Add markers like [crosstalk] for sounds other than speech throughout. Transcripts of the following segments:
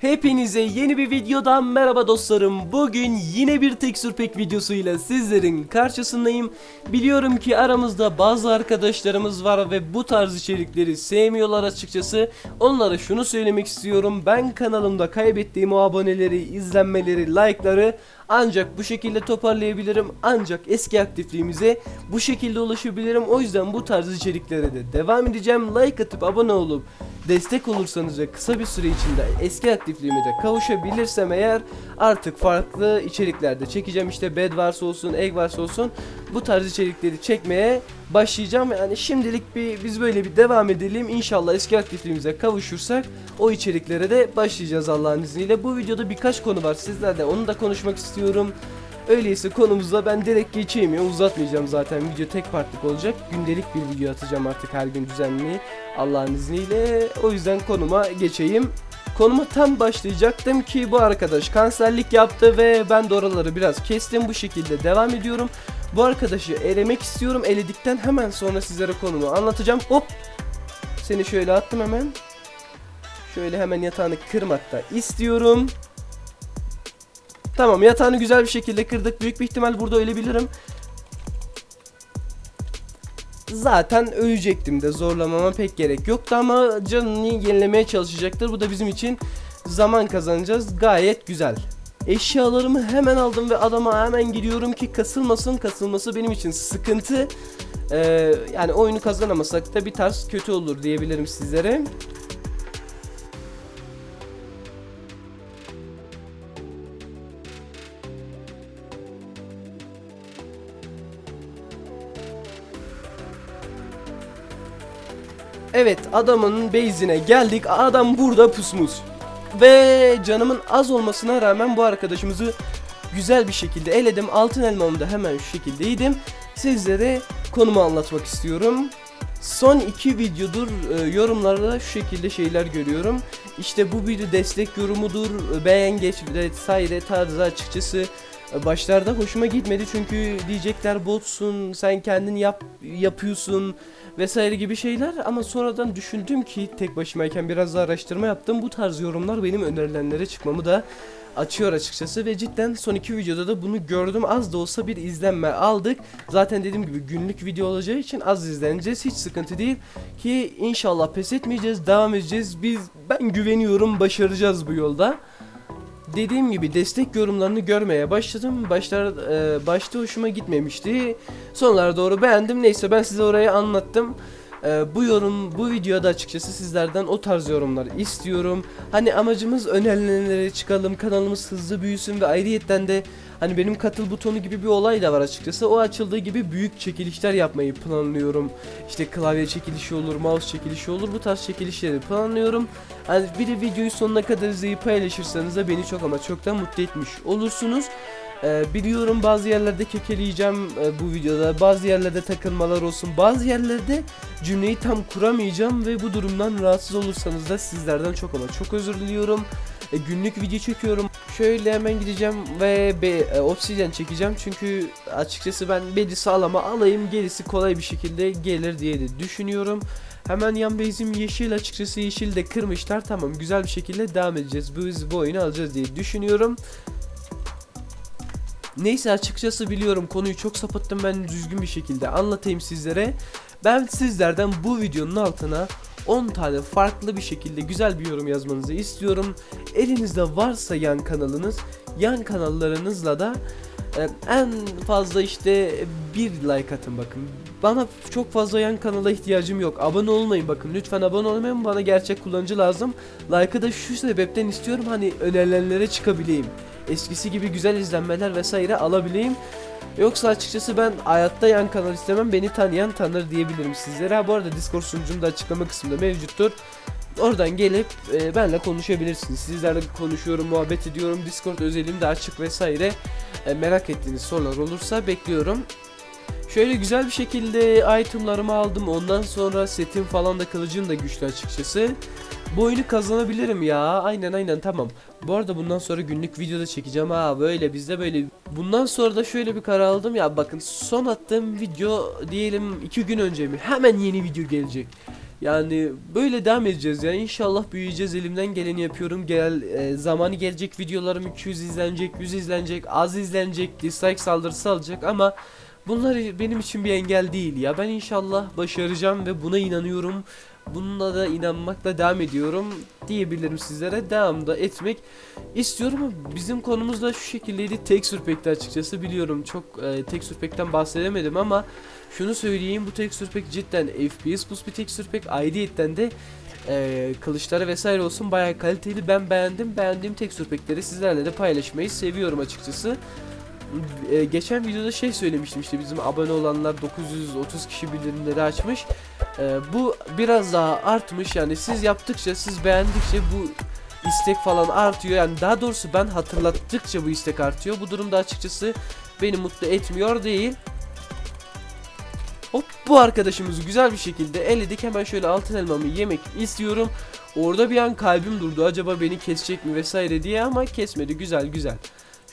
Hepinize yeni bir videodan merhaba dostlarım. Bugün yine bir Texture Pack videosuyla sizlerin karşısındayım. Biliyorum ki aramızda bazı arkadaşlarımız var ve bu tarz içerikleri sevmiyorlar açıkçası. Onlara şunu söylemek istiyorum. Ben kanalımda kaybettiğim o aboneleri, izlenmeleri, like'ları ancak bu şekilde toparlayabilirim. Ancak eski aktifliğimize bu şekilde ulaşabilirim. O yüzden bu tarz içeriklere de devam edeceğim. Like atıp abone olup destek olursanız ve kısa bir süre içinde eski aktifliğime de kavuşabilirsem eğer artık farklı içeriklerde çekeceğim. İşte Bed Wars olsun, Egg Wars olsun bu tarz içerikleri çekmeye başlayacağım. Yani şimdilik bir biz böyle bir devam edelim. İnşallah eski aktifliğimize kavuşursak o içeriklere de başlayacağız Allah'ın izniyle. Bu videoda birkaç konu var sizlerle onu da konuşmak istiyorum. Öyleyse konumuzda ben direkt geçeyim ya uzatmayacağım zaten video tek partlık olacak. Gündelik bir video atacağım artık her gün düzenli Allah'ın izniyle. O yüzden konuma geçeyim. Konuma tam başlayacaktım ki bu arkadaş kanserlik yaptı ve ben de oraları biraz kestim bu şekilde devam ediyorum. Bu arkadaşı elemek istiyorum. Eledikten hemen sonra sizlere konumu anlatacağım. Hop! Seni şöyle attım hemen. Şöyle hemen yatağını kırmak da istiyorum. Tamam yatağını güzel bir şekilde kırdık. Büyük bir ihtimal burada ölebilirim. Zaten ölecektim de zorlamama pek gerek yoktu ama canını yenilemeye çalışacaktır. Bu da bizim için zaman kazanacağız. Gayet güzel. Eşyalarımı hemen aldım ve adama hemen gidiyorum ki kasılmasın. Kasılması benim için sıkıntı. Ee, yani oyunu kazanamasak da bir tarz kötü olur diyebilirim sizlere. Evet adamın base'ine geldik. Adam burada pusmuş. Ve canımın az olmasına rağmen bu arkadaşımızı güzel bir şekilde eledim. Altın elmamı da hemen şu şekilde yedim. Sizlere konumu anlatmak istiyorum. Son iki videodur e, yorumlarda şu şekilde şeyler görüyorum. İşte bu bir destek yorumudur, e, beğen geç vesaire tarzı açıkçası başlarda hoşuma gitmedi çünkü diyecekler botsun, sen kendin yap yapıyorsun vesaire gibi şeyler ama sonradan düşündüm ki tek başımayken biraz daha araştırma yaptım. Bu tarz yorumlar benim önerilenlere çıkmamı da açıyor açıkçası ve cidden son iki videoda da bunu gördüm. Az da olsa bir izlenme aldık. Zaten dediğim gibi günlük video olacağı için az izleneceğiz. Hiç sıkıntı değil ki inşallah pes etmeyeceğiz. Devam edeceğiz. Biz ben güveniyorum başaracağız bu yolda. Dediğim gibi destek yorumlarını görmeye başladım. Başlar e, başta hoşuma gitmemişti. Sonlara doğru beğendim. Neyse ben size orayı anlattım. E, bu yorum bu videoda açıkçası sizlerden o tarz yorumlar istiyorum. Hani amacımız önerilenlere çıkalım, kanalımız hızlı büyüsün ve ayrıyetten de hani benim katıl butonu gibi bir olay da var açıkçası. O açıldığı gibi büyük çekilişler yapmayı planlıyorum. İşte klavye çekilişi olur, mouse çekilişi olur. Bu tarz çekilişleri planlıyorum. Hani bir de videoyu sonuna kadar izleyip paylaşırsanız da beni çok ama çok da mutlu etmiş olursunuz. Ee, biliyorum bazı yerlerde kekeleyeceğim e, bu videoda. Bazı yerlerde takılmalar olsun. Bazı yerlerde cümleyi tam kuramayacağım ve bu durumdan rahatsız olursanız da sizlerden çok ama çok özür diliyorum. E, günlük video çekiyorum. Şöyle hemen gideceğim ve be, e, obsidian çekeceğim. Çünkü açıkçası ben bedi sağlama alayım. Gerisi kolay bir şekilde gelir diye de düşünüyorum. Hemen yan base'im yeşil açıkçası yeşil de kırmışlar. Tamam güzel bir şekilde devam edeceğiz. Biz bu oyunu alacağız diye düşünüyorum. Neyse açıkçası biliyorum konuyu çok sapıttım ben düzgün bir şekilde anlatayım sizlere. Ben sizlerden bu videonun altına 10 tane farklı bir şekilde güzel bir yorum yazmanızı istiyorum. Elinizde varsa yan kanalınız, yan kanallarınızla da e, en fazla işte bir like atın bakın. Bana çok fazla yan kanala ihtiyacım yok. Abone olmayın bakın. Lütfen abone olmayın. Bana gerçek kullanıcı lazım. Like'ı da şu sebepten istiyorum. Hani önerilenlere çıkabileyim. Eskisi gibi güzel izlenmeler vesaire alabileyim. Yoksa açıkçası ben hayatta yan kanal istemem. Beni tanıyan tanır diyebilirim sizlere. Bu arada Discord sunucum da açıklama kısmında mevcuttur. Oradan gelip e, benle konuşabilirsiniz. Sizlerle konuşuyorum, muhabbet ediyorum. Discord özelim de açık vesaire. E, merak ettiğiniz sorular olursa bekliyorum. Şöyle güzel bir şekilde itemlarımı aldım. Ondan sonra setim falan da kılıcım da güçlü açıkçası. Bu oyunu kazanabilirim ya. Aynen aynen tamam. Bu arada bundan sonra günlük videoda çekeceğim ha böyle bizde böyle. Bundan sonra da şöyle bir karar aldım ya bakın son attığım video diyelim 2 gün önce mi hemen yeni video gelecek. Yani böyle devam edeceğiz ya. İnşallah büyüyeceğiz. Elimden geleni yapıyorum. Gel e, zamanı gelecek videolarım 200 izlenecek, 100 izlenecek, az izlenecek, dislike saldırısı alacak ama bunlar benim için bir engel değil ya. Ben inşallah başaracağım ve buna inanıyorum. Bununla da inanmakla devam ediyorum diyebilirim sizlere. Devamda etmek istiyorum bizim konumuz da şu şekildeydi. Texture Pack'ti açıkçası biliyorum. Çok e, Texture Pack'ten bahsedemedim ama şunu söyleyeyim bu Texture Pack cidden FPS boost bir Texture Pack. Ayrıyetten de e, kılıçları vesaire olsun bayağı kaliteli. Ben beğendim. Beğendiğim Texture Pack'leri sizlerle de paylaşmayı seviyorum açıkçası. E, geçen videoda şey söylemiştim işte bizim abone olanlar 930 kişi bildirimleri açmış. E, bu biraz daha artmış yani siz yaptıkça siz beğendikçe bu istek falan artıyor yani daha doğrusu ben hatırlattıkça bu istek artıyor. Bu durumda açıkçası beni mutlu etmiyor değil. Hop bu arkadaşımızı güzel bir şekilde eledik. Hemen şöyle altın elmamı yemek istiyorum. Orada bir an kalbim durdu. Acaba beni kesecek mi vesaire diye ama kesmedi. Güzel güzel.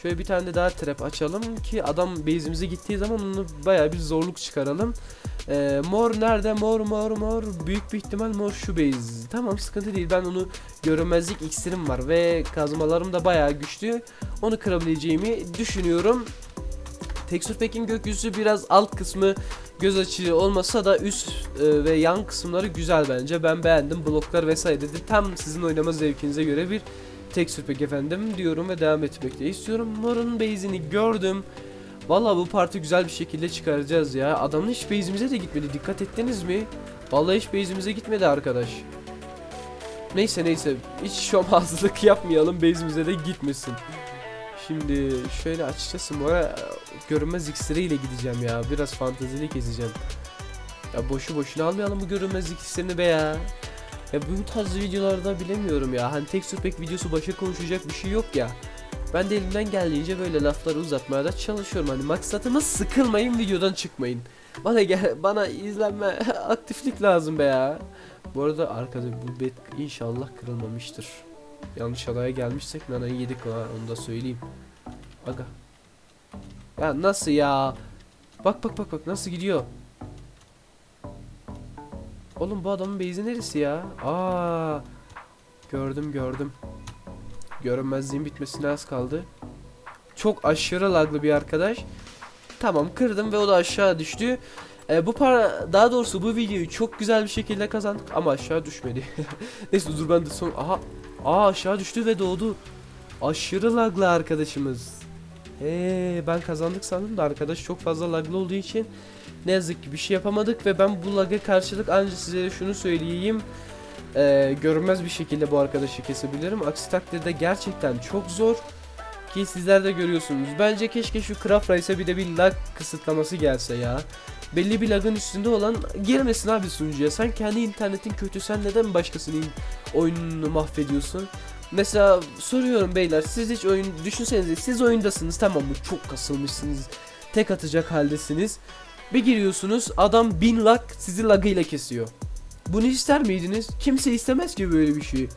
Şöyle bir tane de daha trap açalım ki adam base'imize gittiği zaman onu baya bir zorluk çıkaralım. Ee, mor nerede? Mor mor mor. Büyük bir ihtimal mor şu base. Tamam sıkıntı değil. Ben onu görünmezlik iksirim var ve kazmalarım da baya güçlü. Onu kırabileceğimi düşünüyorum. Texture Pack'in gökyüzü biraz alt kısmı göz açıcı olmasa da üst e, ve yan kısımları güzel bence. Ben beğendim. Bloklar vesaire de tam sizin oynama zevkinize göre bir texture pack efendim diyorum ve devam etmek de istiyorum. Mor'un base'ini gördüm. Valla bu parti güzel bir şekilde çıkaracağız ya. Adamın hiç base'imize de gitmedi. Dikkat ettiniz mi? Vallahi hiç base'imize gitmedi arkadaş. Neyse neyse. Hiç şomazlık [laughs] yapmayalım. Base'imize de gitmesin. Şimdi şöyle açıkçası Mor'a görünmez iksiriyle gideceğim ya. Biraz fantezili gezeceğim. Ya boşu boşuna almayalım bu görünmez iksirini be ya. Ya bu tarz videolarda bilemiyorum ya. Hani texture pack videosu başa konuşacak bir şey yok ya. Ben de elimden geldiğince böyle lafları uzatmaya da çalışıyorum. Hani maksatımız sıkılmayın videodan çıkmayın. Bana gel [laughs] bana izlenme [laughs] aktiflik lazım be ya. Bu arada arkada bu bet inşallah kırılmamıştır. Yanlış adaya gelmişsek nanayı yedik ha onu da söyleyeyim. Aga. Ya nasıl ya? Bak bak bak bak nasıl gidiyor. Oğlum bu adamın base'i neresi ya? Aa. Gördüm gördüm. Görünmezliğin bitmesine az kaldı. Çok aşırı laglı bir arkadaş. Tamam kırdım ve o da aşağı düştü. Ee, bu para daha doğrusu bu videoyu çok güzel bir şekilde kazandık ama aşağı düşmedi. [laughs] Neyse dur ben de son aha aa aşağı düştü ve doğdu. Aşırı laglı arkadaşımız. Ee, ben kazandık sandım da arkadaş çok fazla laglı olduğu için ne yazık ki bir şey yapamadık ve ben bu lag'a karşılık ancak size şunu söyleyeyim. Ee, görünmez bir şekilde bu arkadaşı kesebilirim. Aksi takdirde gerçekten çok zor. Ki sizler de görüyorsunuz. Bence keşke şu Craft Rice'e bir de bir lag kısıtlaması gelse ya. Belli bir lagın üstünde olan girmesin abi sunucuya. Sen kendi internetin kötü sen neden başkasının oyununu mahvediyorsun? Mesela soruyorum beyler siz hiç oyun düşünsenize siz oyundasınız tamam mı çok kasılmışsınız tek atacak haldesiniz bir giriyorsunuz adam bin lag sizi lagıyla kesiyor. Bunu ister miydiniz? Kimse istemez ki böyle bir şey.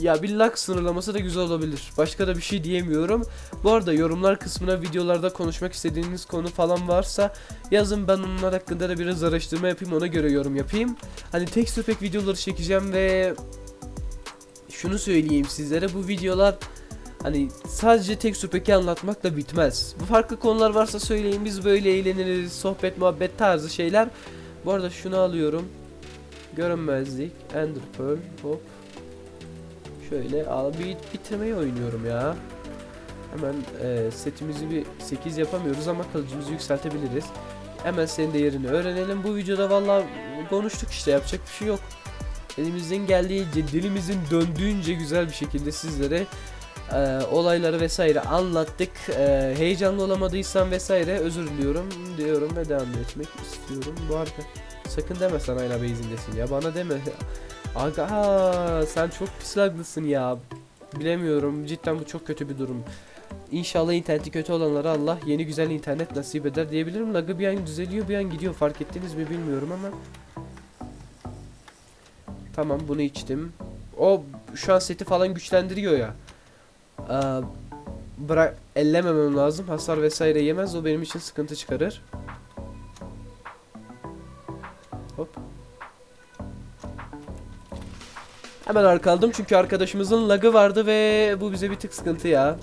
Ya bir lag sınırlaması da güzel olabilir. Başka da bir şey diyemiyorum. Bu arada yorumlar kısmına videolarda konuşmak istediğiniz konu falan varsa yazın. Ben onlar hakkında da biraz araştırma yapayım ona göre yorum yapayım. Hani texture pack videoları çekeceğim ve şunu söyleyeyim sizlere. Bu videolar hani sadece tek süpeki anlatmakla bitmez. Bu farklı konular varsa söyleyin biz böyle eğleniriz sohbet muhabbet tarzı şeyler. Bu arada şunu alıyorum. Görünmezlik, Ender Pearl, hop. Şöyle abi bitirmeyi oynuyorum ya. Hemen e, setimizi bir 8 yapamıyoruz ama kalıcımızı yükseltebiliriz. Hemen senin de yerini öğrenelim. Bu videoda vallahi konuştuk işte yapacak bir şey yok elimizden geldiğince dilimizin döndüğünce güzel bir şekilde sizlere e, olayları vesaire anlattık. E, heyecanlı olamadıysam vesaire özür diliyorum diyorum ve devam etmek istiyorum. Bu arada sakın deme sen hala base'indesin ya bana deme. Aga sen çok pis laglısın ya. Bilemiyorum cidden bu çok kötü bir durum. İnşallah interneti kötü olanlara Allah yeni güzel internet nasip eder diyebilirim. Lagı bir an düzeliyor bir an gidiyor fark ettiniz mi bilmiyorum ama Tamam bunu içtim. O şu an seti falan güçlendiriyor ya. Ee, bırak ellememem lazım. Hasar vesaire yemez. O benim için sıkıntı çıkarır. Hop. Hemen arka aldım çünkü arkadaşımızın lagı vardı ve bu bize bir tık sıkıntı ya.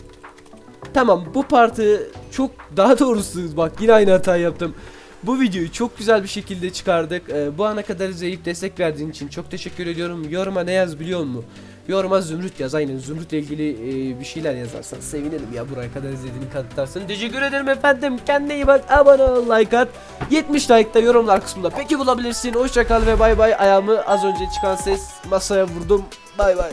Tamam bu partı çok daha doğrusu bak yine aynı hatayı yaptım. Bu videoyu çok güzel bir şekilde çıkardık. Ee, bu ana kadar izleyip destek verdiğin için çok teşekkür ediyorum. Yoruma ne yaz biliyor musun? Yoruma Zümrüt yaz. Aynen Zümrüt'le ilgili e, bir şeyler yazarsan sevinirim ya buraya kadar izlediğini kanıtlarsın. Teşekkür ederim efendim. Kendine iyi bak. Abone ol, like at. 70 like da yorumlar kısmında. Peki bulabilirsin. Hoşça kal ve bay bay. Ayağımı az önce çıkan ses masaya vurdum. Bay bay.